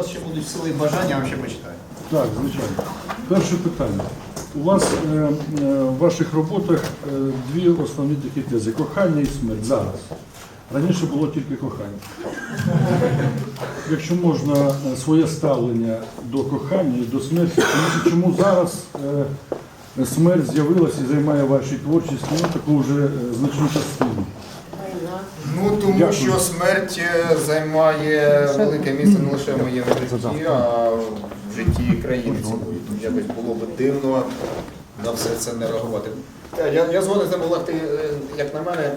вас ще будуть і бажання, вам ще почитаю. Так, звичайно. Перше питання. У вас е, е, в ваших роботах е, дві основні такі тези кохання і смерть зараз. Раніше було тільки кохання. Якщо можна е, своє ставлення до кохання і до смерті, тому чому зараз е, смерть з'явилася і займає вашій творчості ну, таку вже е, значну частину. Ну тому Дякую. що смерть е, займає велике місце не лише в моєму житті, а в житті країни цілої. Тому якось було б дивно на все це не реагувати. Та, Я, я згоден з ним, Олег, ти, е, як на мене,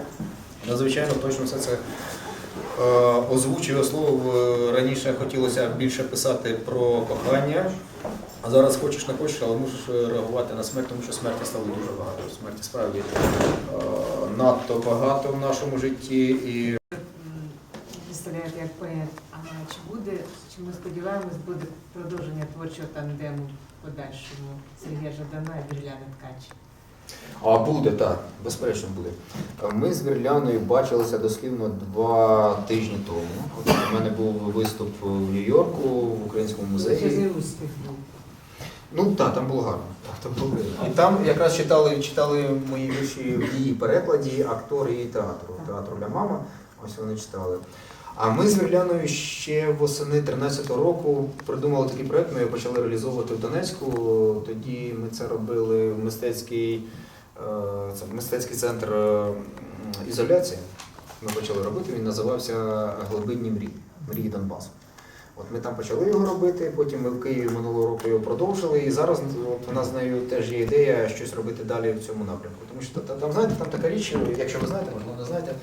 надзвичайно точно все це е, озвучив, ословив. Е, Раніше хотілося більше писати про кохання, а зараз хочеш не хочеш, але мусиш е, реагувати на смерть, тому що смерті стало дуже багато. Смерті справді е, надто багато в нашому житті. І представляєте як поет. А чи буде, чи ми сподіваємось, буде продовження творчого тандему в подальшому Сергія Жадана і Бірляни Ткач? А буде, так, безперечно буде. Ми з Вірляною бачилися дослівно два тижні тому. У мене був виступ в Нью-Йорку в українському музеї. Величезний успіх був. Ну так, там було гарно. Так, там було видно. І там якраз читали, читали мої вірші в її перекладі актори її театру, театру для мама. Ось вони читали. А ми з Вірляною ще восени 13-го року придумали такий проект, ми його почали реалізовувати в Донецьку. Тоді ми це робили в мистецький, е, це мистецький центр е, ізоляції. Ми почали робити, він називався Глибинні мрії, мрії Донбасу. От ми там почали його робити, потім ми в Києві минулого року його продовжили, і зараз от, у нас з нею теж є ідея щось робити далі в цьому напрямку. Тому що там, знаєте, там така річ, якщо ви знаєте, можливо, не знаєте.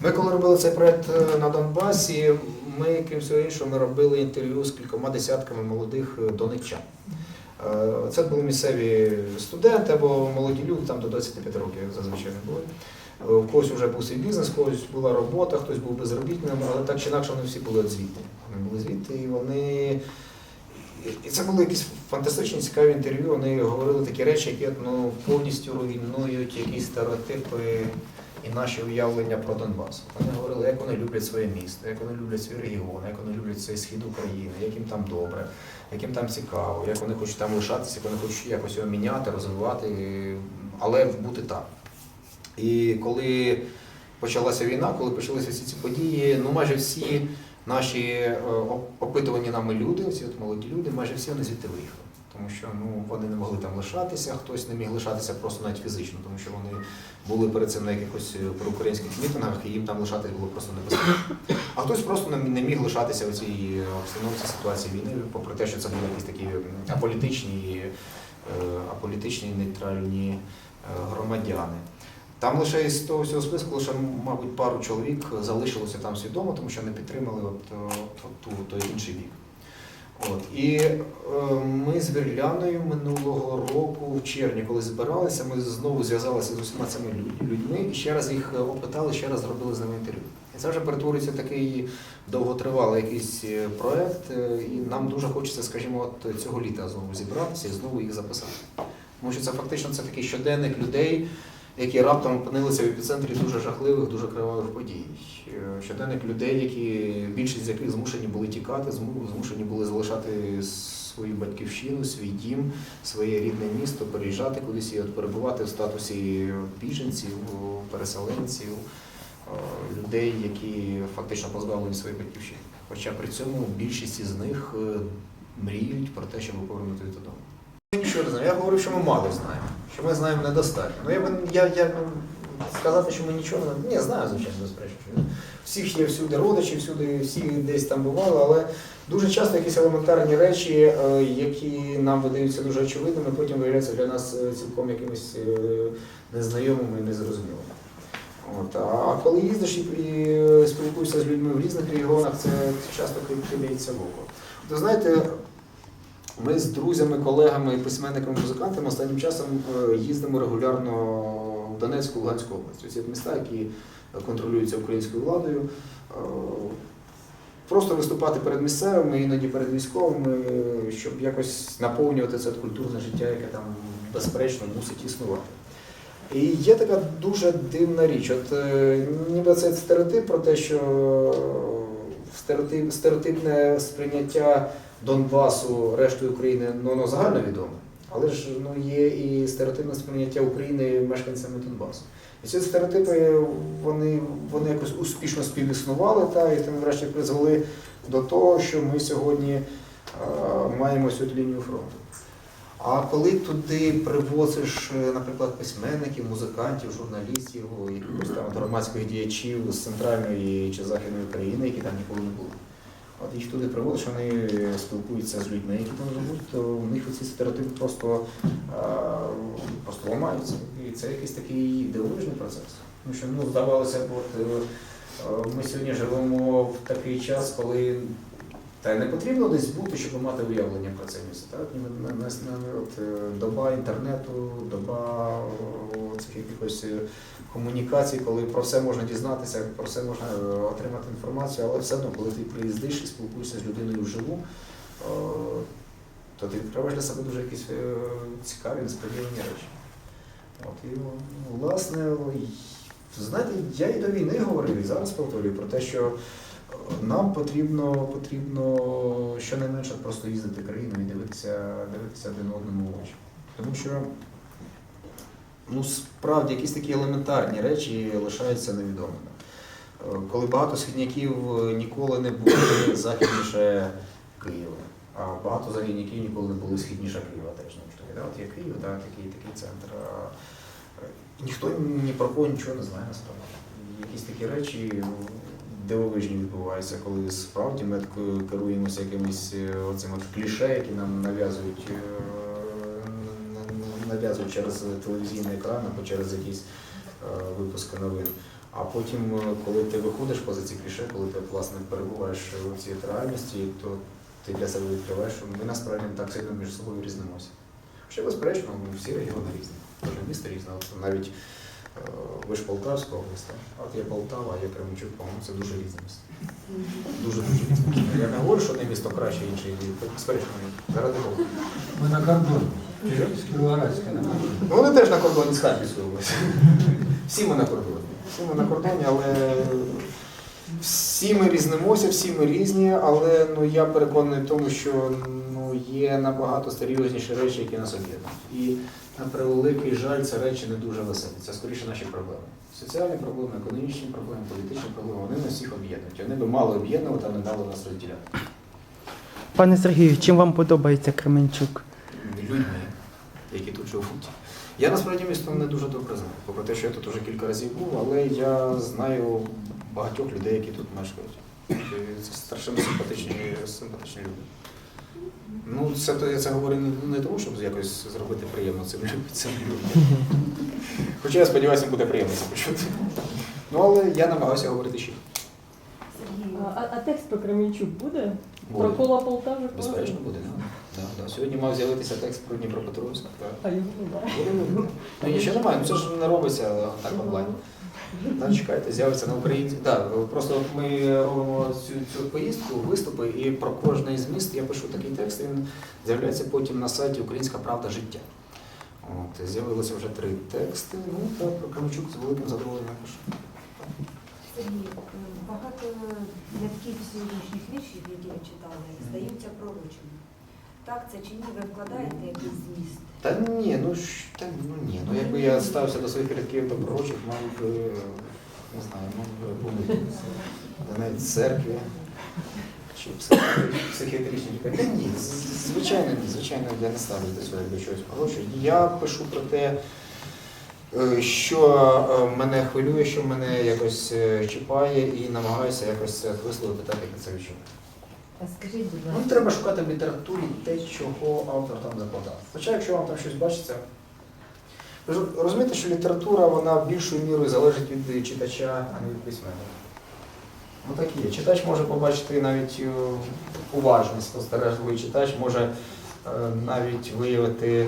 Ми коли робили цей проект е, на Донбасі, ми, крім всього іншого, ми робили інтерв'ю з кількома десятками молодих е, донеччан. Е, Це були місцеві студенти або молоді люди, там до 25 років зазвичай не були. У когось вже був свій бізнес, у когось була робота, хтось був безробітним, але так чи інакше вони всі були звідти. Були звідти і вони. І це були якісь фантастичні цікаві інтерв'ю. Вони говорили такі речі, які ну, повністю руйнують якісь стереотипи і наші уявлення про Донбас. Вони говорили, як вони люблять своє місто, як вони люблять свій регіон, як вони люблять цей схід України, як їм там добре, як їм там цікаво, як вони хочуть там лишатися, як вони хочуть якось його міняти, розвивати, але бути там. І коли почалася війна, коли почалися всі ці події, ну майже всі наші е, опитувані нами люди, ці от молоді люди, майже всі вони звідти виїхали. Тому що ну, вони не могли там лишатися, хтось не міг лишатися просто навіть фізично, тому що вони були перед цим на якихось е, проукраїнських мітингах, і їм там лишатися було просто небезпечно. А хтось просто не- міг лишатися в цій е, обстановці ситуації війни, попри те, що це були якісь такі аполітичні, аполітичні нейтральні громадяни. Там лише із того всього списку, лише, мабуть, пару чоловік залишилося там свідомо, тому що не підтримали от, е, от, ту, той інший бік. От. І е, ми з Вірляною минулого року, в червні, коли збиралися, ми знову зв'язалися з усіма цими людьми і ще раз їх е, опитали, ще раз зробили з ними інтерв'ю. І це вже перетворюється такий довготривалий якийсь е, проект, е, і нам дуже хочеться, скажімо, от цього літа знову зібратися і знову їх записати. Тому що це фактично це такий щоденник людей, які раптом опинилися в епіцентрі дуже жахливих, дуже кривавих подій. Е, Щоденник людей, які більшість з яких змушені були тікати, змушені були залишати свою батьківщину, свій дім, своє рідне місто, переїжджати кудись і от перебувати в статусі біженців, переселенців, людей, які фактично позбавлені своєї батьківщини. Хоча при цьому більшість із них е, мріють про те, щоб повернутися додому. Нічого не знаємо. Я говорю, що ми мало знаємо, що ми знаємо недостатньо. Ну я, я, я сказати, що ми нічого не. Ні, знаю, звичайно, безперечно. Всіх є всюди родичі, всюди всі десь там бували, але дуже часто якісь елементарні речі, е, які нам видаються дуже очевидними, потім виявляються для нас е, цілком якимись е, незнайомими і незрозумілими. От. А коли їздиш і, спілкуєшся з людьми в різних регіонах, це часто кидається в око. Ви знаєте, ми з друзями, колегами, письменниками, музикантами останнім часом е, їздимо регулярно в Донецьку, Луганську область. Ці міста, які контролюються українською владою. Е, Просто виступати перед місцевими, іноді перед військовими, щоб якось наповнювати це культурне життя, яке там безперечно мусить існувати. І є така дуже дивна річ. От е, ніби цей стереотип про те, що стереотип, стереотипне сприйняття Донбасу, рештою України, ну воно загальновідоме. Але ж ну, є і стереотипне сприйняття України мешканцями Донбасу. І ці стереотипи вони, вони якось успішно співіснували, та, і тим врешті призвели до того, що ми сьогодні е, маємо цю лінію фронту. А коли туди привозиш, е, наприклад, письменників, музикантів, журналістів, якихось там громадських діячів з центральної чи західної України, які там ніколи не були. От їх туди приводиш, вони спілкуються з людьми, які там живуть, то в них ці стереотипи просто, просто ламаються. І це якийсь такий дивовижний процес. Тому що ну, здавалося б, от, е, е, ми сьогодні живемо в такий час, коли та й не потрібно десь бути, щоб мати уявлення про це місце. Так? От, е, доба інтернету, доба цих якихось е, комунікацій, коли про все можна дізнатися, про все можна е, отримати інформацію, але все одно, коли ти приїздиш і спілкуєшся з людиною вживу, то ти відкриваєш для себе дуже якісь цікаві, несподівані речі. От, і, власне, знаєте, я і до війни говорив, і зараз повторюю про те, що нам потрібно, потрібно щонайменше просто їздити країною і дивитися, дивитися один одному в очі. Тому що ну, справді якісь такі елементарні речі лишаються невідомими. Е, Коли багато східняків е, ніколи не були західніше Києва, а багато західняків ніколи не були східніше Києва теж ж От є Київ, да, такий, такий центр. Е, Ніхто ні про кого нічого не знає насправді. Якісь такі речі ну, дивовижні відбуваються, коли справді ми керуємося якимись е, оцим от кліше, які нам нав'язують, е, нав'язують через телевізійний екран або через якісь е, випуски новин. А потім, коли ти виходиш поза ці кліше, коли ти власне перебуваєш у цій реальності, то ти для себе відкриваєш, що ми насправді так сильно між собою різнимося. Ще безперечно, всі регіони різні, кожне місто різне. Навіть ви ж Полтавська область, от є Полтава, а є Кременчук, по-моєму, це дуже різне місто. Дуже дуже різне місто. Я не говорю, що одне місто краще, інше, і безперечно, заради Бога. Ми на кордоні. Кіровоградська на кордоні. Ну, вони теж на кордоні з Харківською областю. Всі ми на кордоні. Всі ми на кордоні, але всі ми різнимося, всі ми різні, але ну, я переконаний в тому, що ну, є набагато серйозніші речі, які нас об'єднують. І на превеликий жаль, це речі не дуже веселі. Це скоріше наші проблеми. Соціальні проблеми, економічні проблеми, політичні проблеми, вони нас всіх об'єднують. Вони би мали об'єднувати, а не дали нас розділяти. Пане Сергію, чим вам подобається Кременчук? людьми, які тут живуть. Я насправді місто не дуже добре знаю, попри те, що я тут вже кілька разів був, але я знаю багатьох людей, які тут мешкають. Це страшенно симпатичні, симпатичні люди. Ну, це то я це говорю не, не тому, щоб якось зробити приємно цим людям. Хоча я сподіваюся, буде приємно це почути. Ну, але я намагаюся говорити ще. А, а текст про Кременчук буде? Буде. Про кола Полтави? Безперечно буде, так. Да, да. Сьогодні мав з'явитися текст про Дніпропетровськ. А його буде. Ну, нічого немає, ну це ж не робиться так онлайн. Да, чекайте, з'явиться на українській. Да, просто ми робимо цю, цю поїздку, виступи, і про кожний з міст я пишу такий текст, і він з'являється потім на сайті Українська Правда життя. От, з'явилося вже три тексти. Ну, та про Кременчук з великим задоволенням пишу. Сергій, е, багато рядків сьогоднішніх віршів, які ви читали, здаються пророчими. Так, це чи ні, ви вкладаєте якийсь зміст? Та ні, ну ж та ну ні. Ну якби я ставився до своїх рядків до мав би, не знаю, мав би бути навіть в церкві чи психі- психіатричній лікарі. Та ні, з- звичайно, ні, звичайно, я не ставлю до цього до чогось пророчого. Я пишу про те, е, що е, мене хвилює, що мене якось е, чіпає, і намагаюся якось це висловити так, як це відчуваю. Скажіть, будь Ну, ласка, треба шукати в літературі те, чого автор там закладав. Хоча, якщо вам там щось бачиться, ви ж розумієте, що література вона більшою мірою залежить від читача, а не від письменника. Ну так є. Читач може побачити навіть е, уважний спостережливий читач, може е, навіть виявити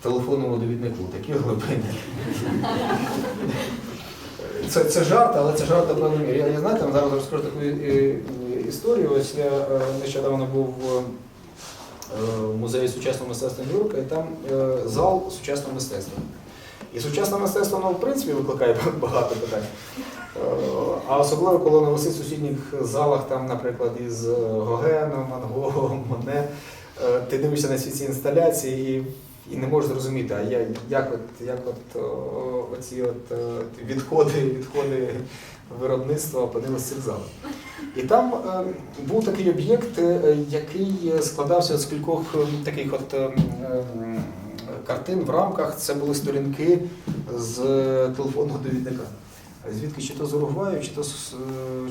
в телефонному довіднику такі глибини. Це, це жарт, але це жарт до певної міри. Я, я знаєте, вам зараз розкажу таку е, історію. Ось я е, нещодавно був в е, музеї сучасного мистецтва Нью-Йорка, і там е, зал сучасного мистецтва. І сучасне мистецтво, воно в принципі викликає багато питань. А особливо, коли воно висить в сусідніх залах, там, наприклад, із Гогеном, Ван Моне, ти дивишся на всі ці інсталяції і, і не можеш зрозуміти, а я, як, от, як от, оці от, відходи, відходи виробництва опинилися в цих залах. І там е, був такий об'єкт, е, який складався з кількох е, таких от картин в рамках. Це були сторінки з телефонного довідника. Звідки чи то з Уругваю, чи то з,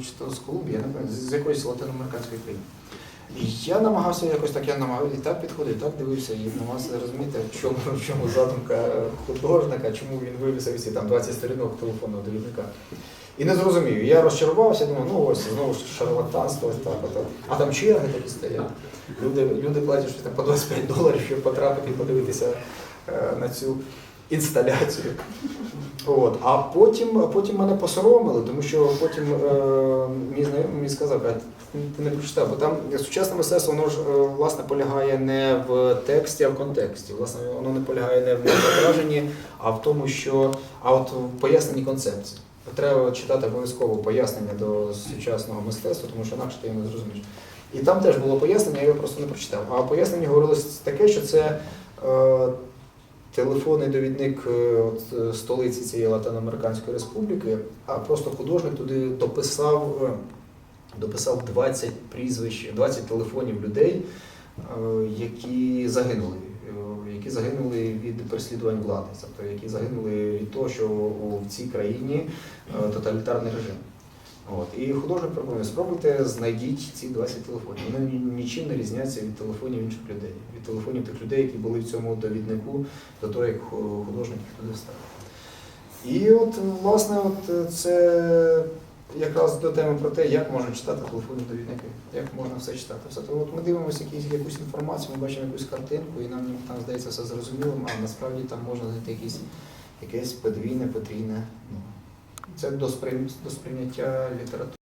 чи то з Колумбії, з якоїсь латиноамериканської країни. Я намагався якось так, я намагався і так підходив, і так дивився, і намагався зрозуміти, в чому, в чому задумка художника, чому він вивісив ці там 20 сторінок телефонного довідника. І не зрозумів. Я розчарувався, думаю, ну ось знову шарлатанство, ось так, от. А там черги такі стоять. Люди, люди платять щось по 25 доларів, щоб потрапити і подивитися е, на цю інсталяцію. От. А потім, потім мене посоромили, тому що потім е, мій знайомий мені сказав, «А ти не прочитав, бо там сучасне мистецтво воно ж е, власне полягає не в тексті, а в контексті. Власне, воно не полягає не в зображенні, а в тому, що а от в поясненні концепції. Треба читати обов'язково пояснення до сучасного мистецтва, тому що інакше ти не зрозумієш. І там теж було пояснення, я його просто не прочитав. А пояснення говорилось таке, що це е, телефонний довідник е, от, е, столиці цієї Латиноамериканської республіки, а просто художник туди дописав, е, дописав 20 прізвищ, 20 телефонів людей, е, які загинули. Які загинули від переслідувань влади, тобто які загинули від того, що в цій країні е, тоталітарний режим. От. І художник пропонує, спробуйте знайдіть ці 20 телефонів. Вони нічим не різняться від телефонів інших людей, від телефонів тих людей, які були в цьому довіднику до того, як художник їх туди вставив. І от, власне, от це якраз до теми про те, як можна читати телефонні довідники, як можна все читати. Все. То от ми дивимося якісь, якусь інформацію, ми бачимо якусь картинку, і нам там здається все зрозумілим, а насправді там можна знайти якісь, якесь подвійне, потрійне. Ну, це до сприйняття літератури.